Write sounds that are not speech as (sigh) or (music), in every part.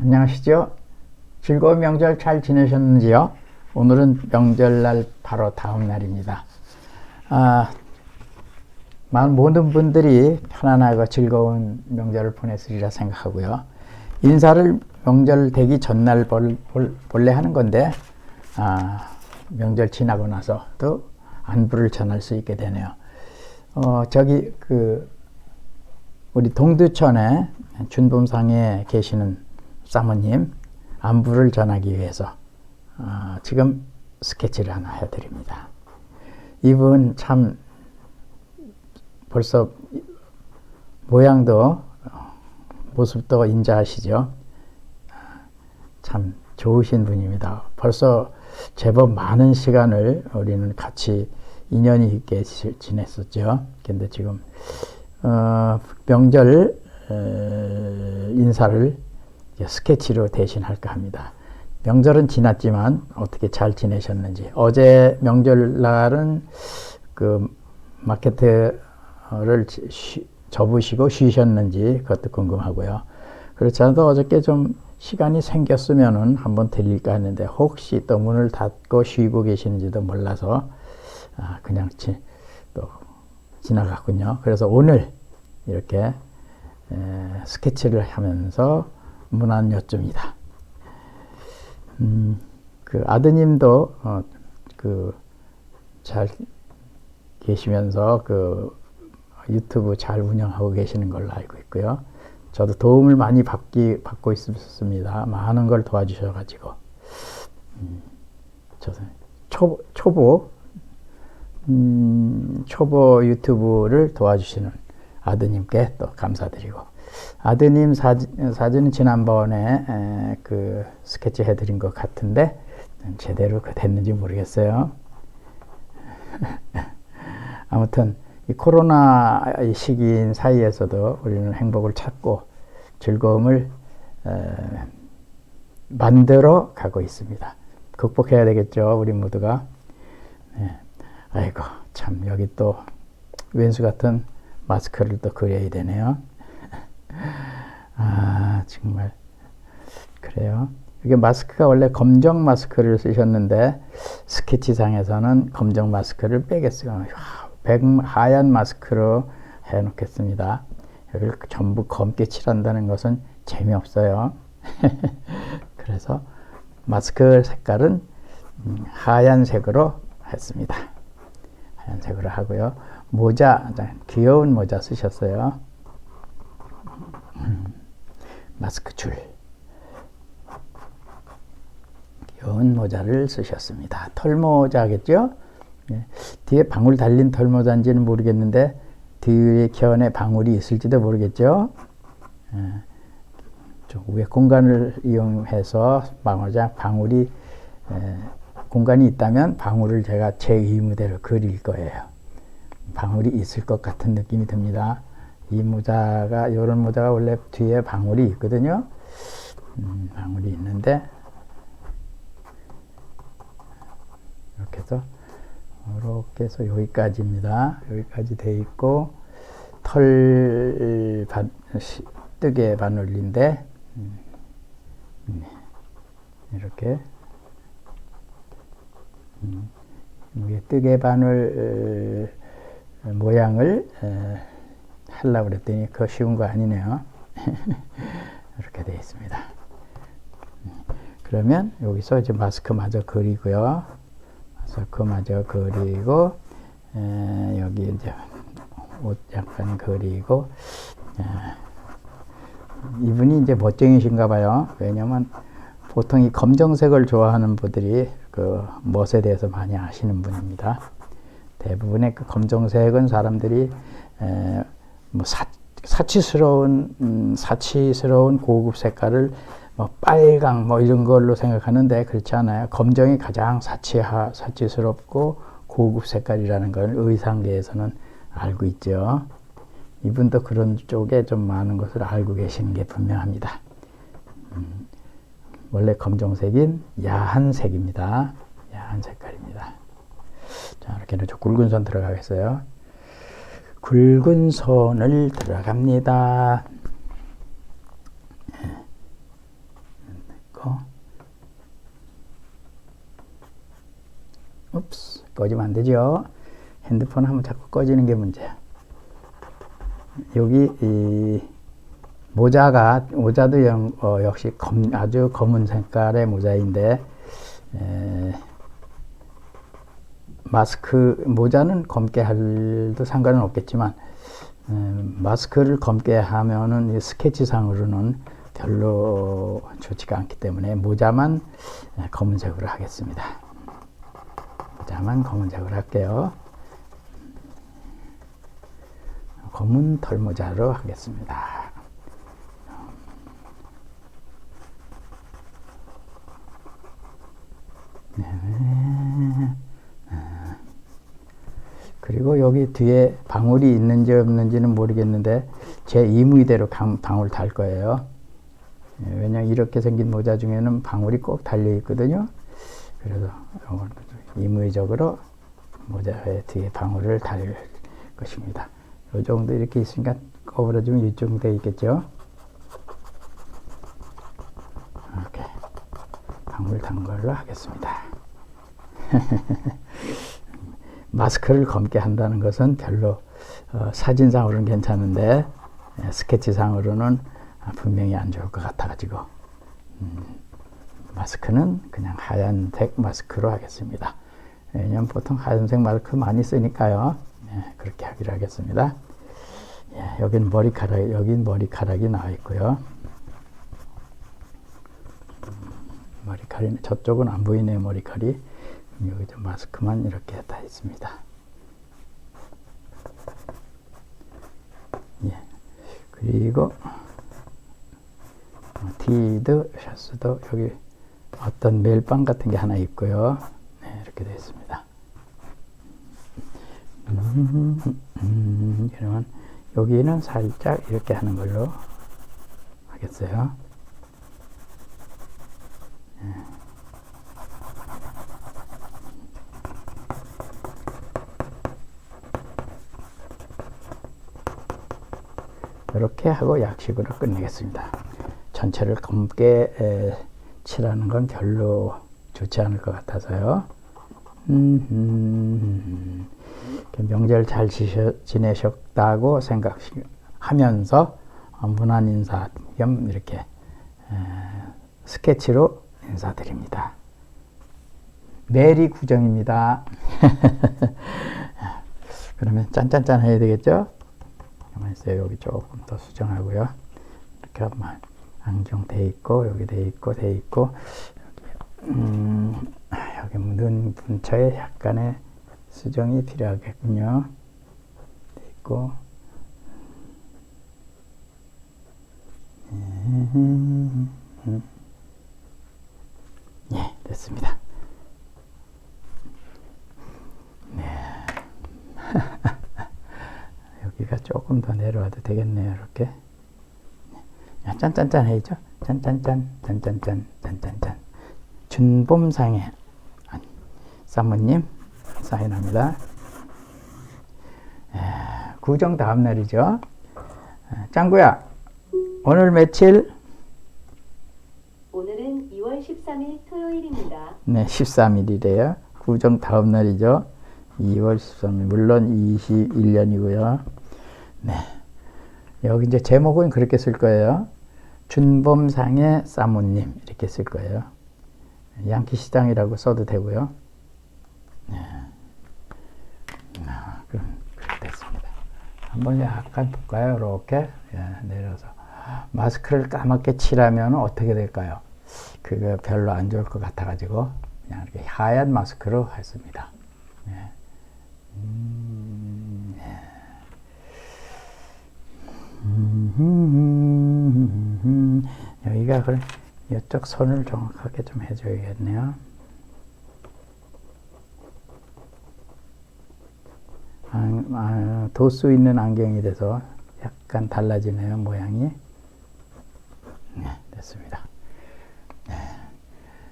안녕하시죠? 즐거운 명절 잘 지내셨는지요? 오늘은 명절날 바로 다음 날입니다. 아, 만 모든 분들이 편안하고 즐거운 명절을 보냈으리라 생각하고요. 인사를 명절 되기 전날 볼, 볼, 본래 하는 건데, 아, 명절 지나고 나서 또 안부를 전할 수 있게 되네요. 어, 저기, 그, 우리 동두천에 준범상에 계시는 사모님 안부를 전하기 위해서 어, 지금 스케치를 하나 해드립니다. 이분 참 벌써 모양도 모습도 인자하시죠. 참 좋으신 분입니다. 벌써 제법 많은 시간을 우리는 같이 인연이 있게 지냈었죠. 근데 지금 어, 명절 에, 인사를 스케치로 대신할까 합니다. 명절은 지났지만 어떻게 잘 지내셨는지 어제 명절날은 그 마케트를 쉬, 접으시고 쉬셨는지 그것도 궁금하고요. 그렇지 않아도 어저께 좀 시간이 생겼으면은 한번 들릴까 했는데 혹시 또 문을 닫고 쉬고 계시는지도 몰라서 아, 그냥 지, 또 지나갔군요. 그래서 오늘 이렇게 에, 스케치를 하면서 문안 여쭙니다. 음, 그 아드님도 어, 그잘 계시면서 그 유튜브 잘 운영하고 계시는 걸로 알고 있고요. 저도 도움을 많이 받기 받고 있었습니다. 많은 걸 도와주셔가지고 음, 저도 초 초보 음, 초보 유튜브를 도와주시는 아드님께 또 감사드리고 아드님 사진, 사진은 지난번에 에, 그 스케치 해드린 것 같은데 제대로 그 됐는지 모르겠어요. (laughs) 아무튼 이 코로나 시기인 사이에서도 우리는 행복을 찾고 즐거움을 에, 만들어 가고 있습니다. 극복해야 되겠죠, 우리 모두가. 네. 아이고, 참, 여기 또 왼수 같은 마스크를 또 그려야 되네요. 아, 정말. 그래요. 이게 마스크가 원래 검정 마스크를 쓰셨는데, 스케치상에서는 검정 마스크를 빼겠어요. 백, 하얀 마스크로 해 놓겠습니다. 여기를 전부 검게 칠한다는 것은 재미없어요. (laughs) 그래서 마스크 색깔은 음, 하얀색으로 했습니다. 하얀색으로 하고요. 모자, 귀여운 모자 쓰셨어요. 음, 마스크 줄. 귀여운 모자를 쓰셨습니다. 털모자겠죠? 네. 뒤에 방울 달린 털모자인지는 모르겠는데, 뒤에 견에 방울이 있을지도 모르겠죠? 네. 위에 공간을 이용해서 방울자 방울이 에, 공간이 있다면 방울을 제가 제 의무대로 그릴 거예요. 방울이 있을 것 같은 느낌이 듭니다. 이 모자가 이런 모자가 원래 뒤에 방울이 있거든요. 음, 방울이 있는데 이렇게 해서 이렇게 해서 여기까지입니다. 여기까지 돼 있고 털 반, 뜨개 바늘인데 음, 음, 이렇게 음, 뜨개 바늘 모양을 하려고 그랬더니 그 쉬운 거 아니네요. (laughs) 이렇게 되어 있습니다. 그러면 여기서 이제 마스크 마저 그리고요. 마스크 마저 그리고 에, 여기 이제 옷 약간 그리고 에, 이분이 이제 멋쟁이신가 봐요. 왜냐면 보통 이 검정색을 좋아하는 분들이 그 멋에 대해서 많이 아시는 분입니다. 대부분의 그 검정색은 사람들이 에, 뭐 사, 사치스러운 음, 사치스러운 고급 색깔을 뭐 빨강 뭐 이런 걸로 생각하는데 그렇지 않아요. 검정이 가장 사치하 사치스럽고 고급 색깔이라는 걸 의상계에서는 알고 있죠. 이분도 그런 쪽에 좀 많은 것을 알고 계시는 게 분명합니다. 음, 원래 검정색인 야한 색입니다. 야한 색깔입니다. 자, 이렇게 해서 굵은 선 들어가겠어요. 굵은 선을 들어갑니다. 됐고. 옵스. 꺼지면 안 되죠. 핸드폰 하면 자꾸 꺼지는 게 문제야. 여기 이 모자가 모자도 영, 어, 역시 검, 아주 검은 색깔의 모자인데 에, 마스크 모자는 검게 할도 상관은 없겠지만 음, 마스크를 검게 하면은 이 스케치상으로는 별로 좋지가 않기 때문에 모자만 예, 검은색으로 하겠습니다. 모자만 검은색으로 할게요. 검은 털모자로 하겠습니다. 네. 여기 뒤에 방울이 있는지 없는지는 모르겠는데 제 임의대로 방, 방울 달 거예요. 예, 왜냐면 이렇게 생긴 모자 중에는 방울이 꼭 달려 있거든요. 그래서 임의적으로 모자의 뒤에 방울을 달 것입니다. 이 정도 이렇게 있으니까 거부러지면 이쪽 돼 있겠죠. 이렇게 방울 단 걸로 하겠습니다. (laughs) 마스크를 검게 한다는 것은 별로 어, 사진상으로는 괜찮은데 예, 스케치상으로는 분명히 안 좋을 것 같아가지고 음, 마스크는 그냥 하얀색 마스크로 하겠습니다. 왜냐면 보통 하얀색 마스크 많이 쓰니까요. 예, 그렇게 하기로 하겠습니다. 예, 여긴 머리카락, 여긴 머리카락이 나와 있고요. 머리카락이 저쪽은 안 보이네요. 머리카락이 여기 좀 마스크만 이렇게 다 있습니다. 예, 그리고 티드 셔츠도 여기 어떤 멜빵 같은 게 하나 있고요. 네, 이렇게 되어 있습니다. 음, 음, 그러면 여기는 살짝 이렇게 하는 걸로 하겠어요. 네. 이렇게 하고 약식으로 끝내겠습니다. 전체를 검게 에, 칠하는 건 별로 좋지 않을 것 같아서요. 음. 명절 잘 지내셨다고 생각하면서 무난 인사 겸 이렇게 에, 스케치로 인사드립니다. 메리 구정입니다. (laughs) 그러면 짠짠짠 해야 되겠죠? 가만히 있어요. 여기 조금 더 수정하고요. 이렇게 하면 안경 돼 있고 여기 돼 있고 돼 있고 여기, 음, 여기 눈 근처에 약간의 수정이 필요하겠군요. 돼 있고 예, 됐습니다. 네. (laughs) 여기가 조금 더 내려와도 되겠네요. 이렇게. 짠짠짠 해야죠. 짠짠짠, 짠짠짠, 짠짠짠. 준봄상에 사모님 사인합니다. 에, 구정 다음 날이죠. 에, 짱구야, 오늘 며칠? 오늘은 2월 13일 토요일입니다. 네, 13일이래요. 구정 다음 날이죠. 2월 13일. 물론 21년이고요. 네. 여기 이제 제목은 그렇게 쓸 거예요. 준범상의 사모님 이렇게 쓸 거예요. 양키 시장이라고 써도 되고요. 네. 아, 그럼 됐습니다. 한번 약간 볼까요? 이렇게 예, 내려서 마스크를 까맣게 칠하면 어떻게 될까요? 그거 별로 안 좋을 것 같아가지고 그냥 이렇게 하얀 마스크로 했습니다. 예. 음, 예. 음, 여기가 그래 이쪽 선을 정확하게 좀 해줘야겠네요. 아, 아, 도수 있는 안경이 돼서 약간 달라지네요 모양이. 네, 됐습니다. 네.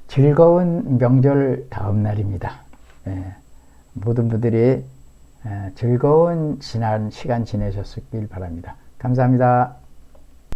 즐거운 명절 다음 날입니다. 네. 모든 분들이 즐거운 지난 시간 지내셨길 바랍니다. 감사합니다.